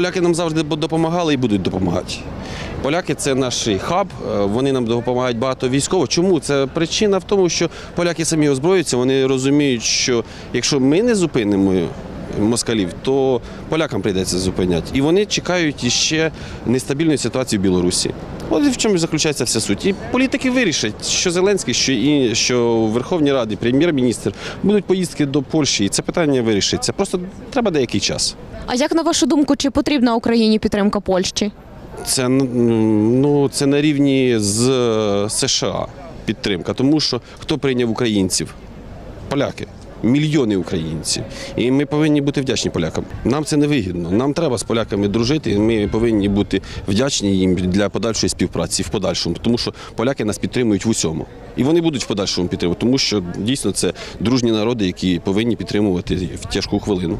Поляки нам завжди допомагали і будуть допомагати. Поляки це наш хаб, е, вони нам допомагають багато військово. Чому? Це причина в тому, що поляки самі озброюються, вони розуміють, що якщо ми не зупинимо москалів, то полякам прийдеться зупиняти. І вони чекають іще нестабільної ситуації в Білорусі. От в чому заключається вся суть. І політики вирішать, що Зеленський, що і що в Верховній Раді, прем'єр-міністр будуть поїздки до Польщі, і це питання вирішиться. Просто треба деякий час. А як на вашу думку, чи потрібна Україні підтримка Польщі? Це ну це на рівні з е, США підтримка, тому що хто прийняв українців? Поляки. Мільйони українців, і ми повинні бути вдячні полякам. Нам це не вигідно. Нам треба з поляками дружити. Ми повинні бути вдячні їм для подальшої співпраці в подальшому, тому що поляки нас підтримують в усьому, і вони будуть в подальшому підтримувати, тому що дійсно це дружні народи, які повинні підтримувати в тяжку хвилину.